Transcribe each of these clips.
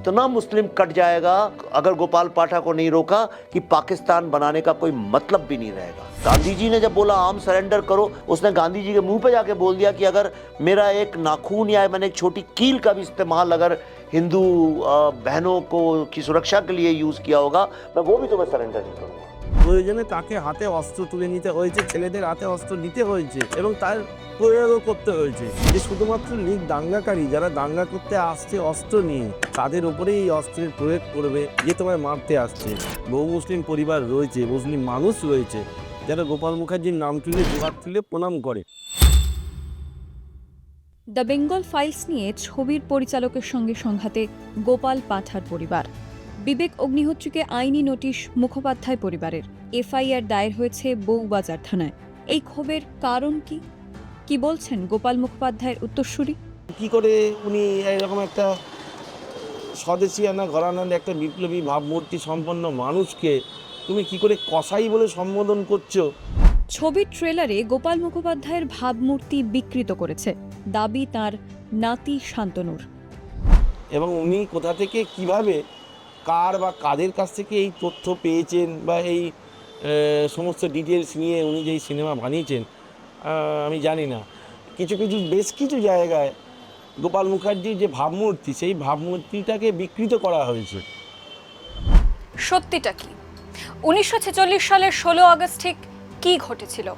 इतना मुस्लिम कट जाएगा, अगर गोपाल पाठा को नहीं रोका, कि पाकिस्तान बनाने का कोई मतलब भी नहीं रहेगा। गांधी जी ने जब बोला, आम सरेंडर करो, उसने गांधी जी के मुँह पे जाके बोल दिया कि अगर मेरा एक नाखून या मैंने एक छोटी कील का भी इस्तेमाल अगर हिंदू बहनों को की सुरक्षा के लिए यूज़ किया होगा, मैं वो भी तुम्हें सरेंडर नहीं करूँगा। প্রয়োজনে তাকে হাতে অস্ত্র তুলে নিতে হয়েছে, ছেলেদের হাতে অস্ত্র নিতে হয়েছে এবং তার প্রয়োগও করতে হয়েছে। যে শুধুমাত্র লীগ দাঙ্গাকারী যারা দাঙ্গা করতে আসছে অস্ত্র নিয়ে, তাদের উপরেই এই অস্ত্রের প্রয়োগ করবে যে তোমায় মারতে আসছে। বহু মুসলিম পরিবার রয়েছে, মুসলিম মানুষ রয়েছে, যারা গোপাল মুখার্জির নাম তুলে দুহাত তুলে প্রণাম করে। দ্য বেঙ্গল ফাইলস নিয়ে ছবির পরিচালকের সঙ্গে সংঘাতে গোপাল পাঠার পরিবার। বিবেক অগ্নিহোত্রীকে আইনি নোটিশ মুখোপাধ্যায় পরিবারের। এফআইআর দায়ের হয়েছে বউবাজার থানায়। এই ক্ষোভের কারণ কি? কি বলছেন গোপাল মুখোপাধ্যায়ের উত্তরসূরি? কি করে উনি এরকম একটা স্বদেশিয়ানা ঘরানার একটা বিপ্লবী ভাবমূর্তি সম্পন্ন মানুষকে তুমি কি করে কসাই বলে সম্বোধন করছ? ছবির ট্রেলারে গোপাল মুখোপাধ্যায়ের ভাবমূর্তি বিকৃত করেছে। দাবি তার নাতি শান্তনুর। এবং উনি কোথা থেকে কীভাবে কার বা কাদের কাছ থেকে এই তথ্য পেয়েছেন বা এই সমস্ত ডিটেলস নিয়ে উনি যেই সিনেমা বানিয়েছেন আমি জানি না। কিছু কিছু, বেশ কিছু জায়গায় গোপাল মুখার্জির যে ভাবমূর্তি, সেই ভাবমূর্তিটাকে বিকৃত করা হয়েছে। সত্যিটা কি? উনিশশো ছেচল্লিশ সালের ষোলো আগস্ট ঠিক কি ঘটেছিল?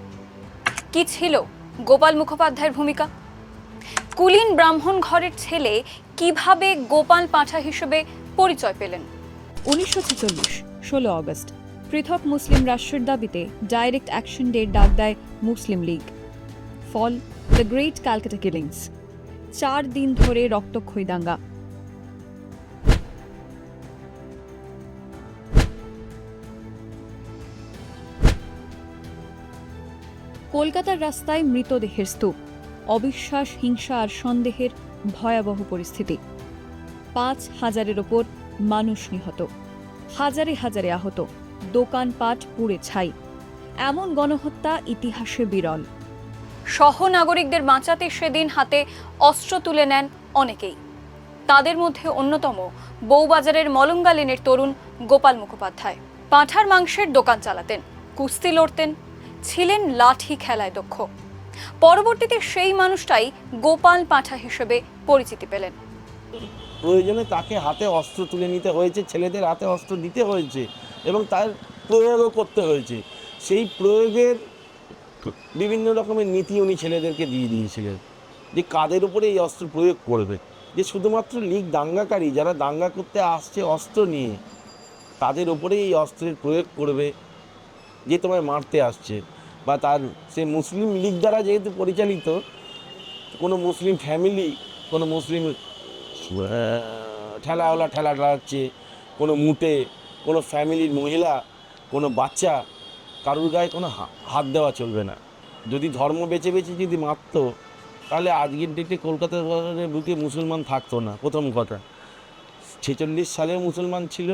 কি ছিল গোপাল মুখোপাধ্যায়ের ভূমিকা? কুলীন ব্রাহ্মণ ঘরের ছেলে কীভাবে গোপাল পাঁঠা হিসেবে পরিচয় পেলেন। উনিশশো ছেচল্লিশ, ষোলো আগস্ট পৃথক মুসলিম রাষ্ট্রের দাবিতে ডাইরেক্ট অ্যাকশন ডে ডাক দেয় মুসলিম লীগ। ফল, দ্য গ্রেট ক্যালকাটা কিলিংস। চার দিন ধরে রক্তক্ষয়ী দাঙ্গা কলকাতার রাস্তায় মৃতদেহের স্তূপ। অবিশ্বাস, হিংসা আর সন্দেহের ভয়াবহ পরিস্থিতি। পাঁচ হাজারের ওপর মানুষ নিহত। হাজারে হাজারে আহত। দোকানপাট পুড়ে ছাই। এমন গণহত্যা ইতিহাসে বিরল। সহনাগরিকদের বাঁচাতে সেদিন হাতে অস্ত্র তুলে নেন অনেকেই। তাদের মধ্যে অন্যতম বউবাজারের মলঙ্গা লেনের তরুণ গোপাল মুখোপাধ্যায়। পাঁঠার মাংসের দোকান চালাতেন, কুস্তি লড়তেন, ছিলেন লাঠি খেলায় দক্ষ। পরবর্তীতে সেই মানুষটাই গোপাল পাঁঠা হিসেবে পরিচিতি পেলেন। প্রয়োজনে তাকে হাতে অস্ত্র তুলে নিতে হয়েছে, ছেলেদের হাতে অস্ত্র দিতে হয়েছে এবং তার প্রয়োগও করতে হয়েছে। সেই প্রয়োগের বিভিন্ন রকমের নীতি উনি ছেলেদেরকে দিয়ে দিয়েছিলেন যে কাদের উপরে এই অস্ত্র প্রয়োগ করবে। যে শুধুমাত্র লীগ দাঙ্গাকারী যারা দাঙ্গা করতে আসছে অস্ত্র নিয়ে, তাদের উপরেই এই অস্ত্রের প্রয়োগ করবে যে তোমায় মারতে আসছে। বা তার, সে মুসলিম লীগ দ্বারা যেহেতু পরিচালিত, কোনো মুসলিম ফ্যামিলি কোনো মুসলিম ঠেলাওয়ালা ঠেলা ঠেলাচ্ছে কোনো মুটে, কোনো ফ্যামিলির মহিলা, কোনো বাচ্চা, কারুর গায়ে কোনো হাত দেওয়া চলবে না। যদি ধর্ম বেছে বেছে যদি মারতো, তাহলে আজকের ডেটে কলকাতা শহরের বুকে মুসলমান থাকতো না, প্রথম কথা। ছেচল্লিশ সালে মুসলমান ছিল,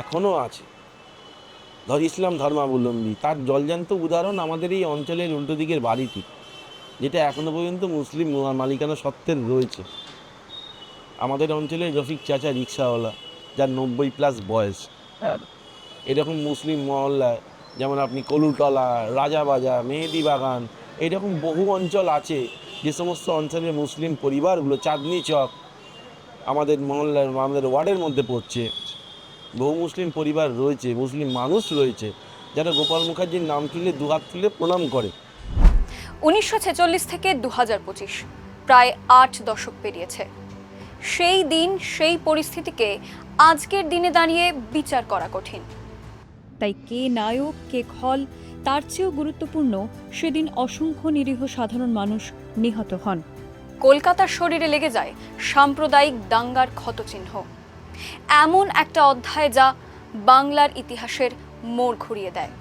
এখনও আছে। ধর ইসলাম ধর্মাবলম্বী, তার জলজান্ত উদাহরণ আমাদের এই অঞ্চলের উল্টো দিকের বাড়িটি, যেটা এখনও পর্যন্ত মুসলিম মালিকানা সত্ত্বের রয়েছে। আমাদের অঞ্চলে রফিক চাচা রিক্সাওয়ালা যার নব্বই প্লাস বয়স। এরকম মুসলিম মহল্লায় যেমন আপনি কলুটলা রাজাবাজার মেহেদি বাগান এরকম বহু অঞ্চল আছে যে সমস্ত অঞ্চলের মুসলিম পরিবারগুলো চাঁদনি চক আমাদের মহল্লার আমাদের ওয়ার্ডের মধ্যে পড়ছে। বহু মুসলিম পরিবার রয়েছে মুসলিম মানুষ রয়েছে যারা গোপাল মুখার্জির নাম তুলে দুহাত তুলে প্রণাম করে। উনিশশো ছেচল্লিশ থেকে দু হাজার পঁচিশ প্রায় আট দশক পেরিয়েছে। সেই দিন সেই পরিস্থিতিকে আজকের দিনে দাঁড়িয়ে বিচার করা কঠিন। তাই কে নায়ক কে খল তার চেয়েও গুরুত্বপূর্ণ সেদিন অসংখ্য নিরীহ সাধারণ মানুষ নিহত হন। কলকাতার শরীরে লেগে যায় সাম্প্রদায়িক দাঙ্গার ক্ষতচিহ্ন। এমন একটা অধ্যায় যা বাংলার ইতিহাসের মোড় ঘুরিয়ে দেয়।